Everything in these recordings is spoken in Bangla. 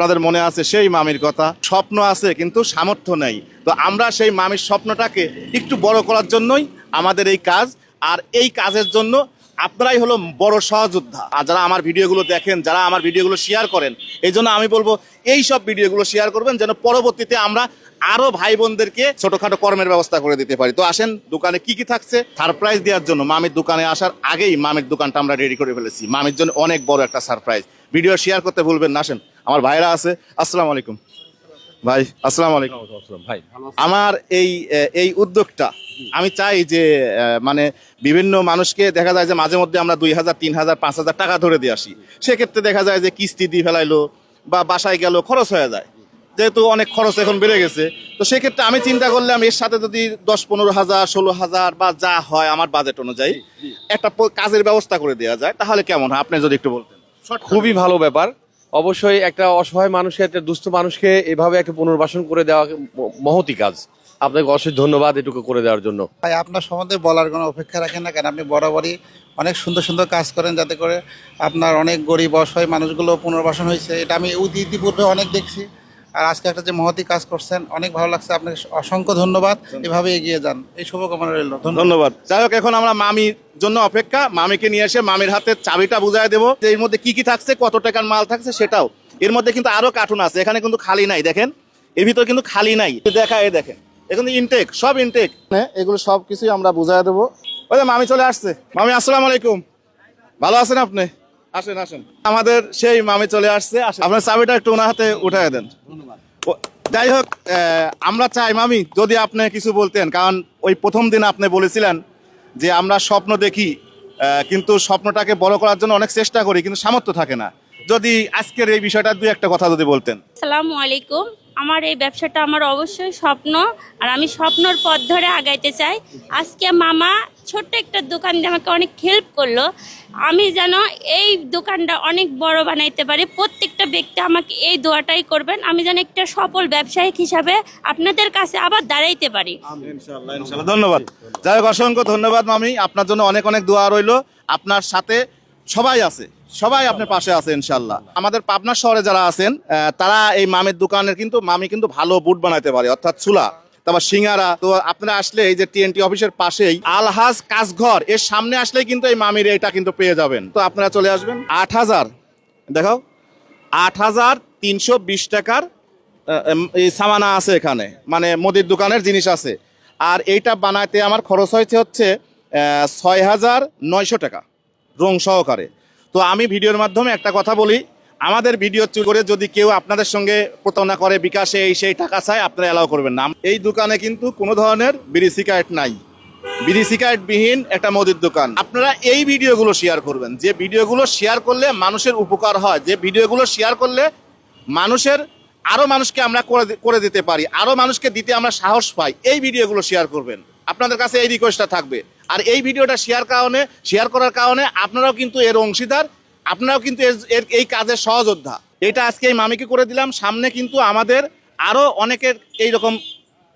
আপনাদের মনে আছে সেই মামির কথা? স্বপ্ন আছে, কিন্তু সামর্থ্য নেই। তো আমরা সেই মামির স্বপ্নটাকে একটু বড় করার জন্যই আমাদের এই কাজ, আর এই কাজের জন্য আপনারাই হলো বড় সহযোদ্ধা। আর যারা আমার ভিডিওগুলো দেখেন, যারা আমার ভিডিওগুলো শেয়ার করেন, এই জন্য আমি বলব, এই সব ভিডিওগুলো শেয়ার করবেন, যেন পরবর্তীতে আমরা আরও ভাই বোনদেরকে ছোটখাটো কর্মের ব্যবস্থা করে দিতে পারি। তো আসেন, দোকানে কি কি থাকছে? সারপ্রাইজ দেওয়ার জন্য, মামির দোকানে আসার আগেই মামির দোকানটা আমরা রেডি করে ফেলেছি। মামির জন্য অনেক বড় একটা সারপ্রাইজ। ভিডিও শেয়ার করতে ভুলবেন না, আসেন। আমার ভাইরা আছে আসসালামু আলাইকুম। ভাই আসসালামু আলাইকুম। ভাই। আমার এই এই উদ্যোগটা আমি চাই যে মানে বিভিন্ন মানুষকে দেখা যায় যে মাঝে মধ্যে আমরা দুই হাজার তিন হাজার পাঁচ হাজার টাকা ধরে দিয়ে আসি। সেক্ষেত্রে দেখা যায় যে কিস্তি দিয়ে ফেলাইলো বা বাসায় গেল খরচ হয়ে যায়। যেহেতু অনেক খরচ এখন বেড়ে গেছে তো সেক্ষেত্রে আমি চিন্তা করলাম এর সাথে যদি দশ পনেরো হাজার ষোলো হাজার বা যা হয় আমার বাজেট অনুযায়ী একটা কাজের ব্যবস্থা করে দেওয়া যায় তাহলে কেমন হয়? আপনি যদি একটু বলতেন। খুবই ভালো ব্যাপার। অবশ্যই একটা অসহায় মানুষকে একটা দুস্থ মানুষকে এভাবে একটা পুনর্বাসন করে দেওয়া মহতি কাজ। আপনাকে অশেষ ধন্যবাদ এটুকু করে দেওয়ার জন্য। ভাই আপনার সম্বন্ধে বলার কোনো অপেক্ষা রাখেন না কেন? আপনি বরাবরই অনেক সুন্দর সুন্দর কাজ করেন যাতে করে আপনার অনেক গরিব অসহায় মানুষগুলো পুনর্বাসন হয়েছে। এটা আমি অতি ইতিপূর্বে অনেক দেখছি। আর আজকে একটা যে মহতি কাজ করছেন অনেক ভালো লাগছে। আপনাকে অসংখ্য ধন্যবাদ। এভাবে এগিয়ে যান। এই শুভকামনা রইল। ধন্যবাদ। ধন্যবাদ। যাই হোক এখন আমরা মামির জন্য অপেক্ষা। মামিকে নিয়ে এসে মামির হাতে চাবিটা বুঝাই দেবো যে এর মধ্যে কি কি থাকছে কত টাকার মাল থাকছে সেটাও। এর মধ্যে কিন্তু আরও কার্টুন আছে এখানে কিন্তু খালি নাই দেখেন। এর ভিতর কিন্তু খালি নাই। দেখা এই দেখেন। এখানে ইনটেক সব ইনটেক এগুলো সব কিছুই আমরা বুঝাই দেবো। ওই মামি চলে আসছে। মামি আসসালাম আলাইকুম। ভালো আছেন আপনি? আসেন আসেন। আমাদের সেই মামি চলে আসছে আপনার চাবিটা একটু ওনার হাতে উঠাই দেন। যাই হোক আহ, আমরা চাই মামি যদি আপনি কিছু বলতেন কারণ ওই প্রথম দিন আপনি বলেছিলেন যে আমরা স্বপ্ন দেখি কিন্তু স্বপ্নটাকে বড় করার জন্য অনেক চেষ্টা করি, কিন্তু সামর্থ্য থাকে না। যদি আজকের এই বিষয়টা দুই একটা কথা যদি বলতেন। আসসালামু আলাইকুম। আমার এই ব্যবসাটা আমার অবশ্যই স্বপ্ন, আর আমি স্বপ্নর পথ ধরে আগাইতে চাই। আজকে মামা ছোট্ট একটা দোকান দিয়ে আমাকে অনেক হেল্প করল। আমি যেন এই দোকানটা অনেক বড় বানাইতে পারি। প্রত্যেকটা ব্যক্তি আমাকে এই দোয়াটাই করবেন। আমি যেন একটা সফল ব্যবসায়িক হিসাবে আপনাদের কাছে আবার দাঁড়াইতে পারি। ধন্যবাদ। যাই হোক, অসংখ্য ধন্যবাদ মামি। আপনার জন্য অনেক অনেক দোয়া রইল। আপনার সাথে সবাই আছে। সবাই আপনার পাশে আছে ইনশাল্লাহ আমাদের পাবনা শহরে যারা আছেন তারা এই মামের দোকানের কিন্তু, মামি কিন্তু ভালো বুট বানাইতে পারে, অর্থাৎ চুলা। তারপর সিঙ্গারা, তো আপনারা আসলে এই যে টিএনটি অফিসের পাশেই আলহাজ কাজঘর, এর সামনে আসলেই কিন্তু এই মামির এটা কিন্তু পেয়ে যাবেন। তো আপনারা চলে আসবেন। আট হাজার দেখো আট হাজার তিনশো বিশ টাকার সামানা আছে এখানে মানে মুদির দোকানের জিনিস আছে। আর এইটা বানাতে আমার খরচ হয়েছে হচ্ছে ছয় হাজার নয়শো টাকা, রং সহকারে। তো আমি ভিডিওর মাধ্যমে একটা কথা বলি আমাদের ভিডিও চুরি করে যদি কেউ আপনাদের সঙ্গে প্রতারণা করে, বিকাশে এই সেই টাকা চায়, আপনারা অ্যালাউ করবেন না। এই দোকানে কিন্তু কোনো ধরনের বিড়ি সিগারেট নাই। বিড়ি সিগারেট বিহীন একটা মুদির দোকান। আপনারা এই ভিডিওগুলো শেয়ার করবেন। যে ভিডিওগুলো শেয়ার করলে মানুষের উপকার হয়, যে ভিডিওগুলো শেয়ার করলে মানুষের আরও মানুষকে আমরা করে দিতে পারি, আরও মানুষকে দিতে আমরা সাহস পাই, এই ভিডিওগুলো শেয়ার করবেন। আপনাদের কাছে এই রিকোয়েস্টটা থাকবে। আর এই ভিডিওটা শেয়ার কারণে শেয়ার করার কারণে আপনারাও কিন্তু এর অংশীদার আপনারাও কিন্তু এর- এই কাজের সহযোদ্ধা। এটা আজকে এই মামিকে করে দিলাম। সামনে কিন্তু আমাদের আরও অনেকের এইরকম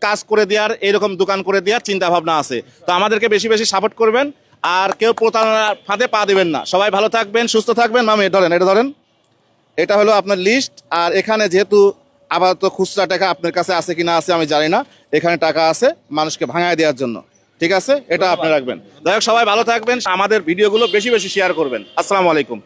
কাজ করে দেওয়ার, এইরকম দোকান করে দেওয়ার চিন্তা ভাবনা আছে। তো আমাদেরকে বেশি বেশি সাপোর্ট করবেন। আর কেউ প্রতারণার ফাঁদে পা দেবেন না। সবাই ভালো থাকবেন, সুস্থ থাকবেন। মামি, ধরেন, এটা ধরেন। এটা হলো আপনার লিস্ট আর এখানে যেহেতু আপাতত খুচরা টাকা আপনার কাছে আছে কিনা আছে, আমি জানি না। এখানে টাকা আছে মানুষকে ভাঙায় দেওয়ার জন্য। ঠিক আছে? এটা আপনি রাখবেন। যাই সবাই ভালো থাকবেন। আমাদের ভিডিওগুলো বেশি বেশি শেয়ার করবেন। আসসালামু আলাইকুম।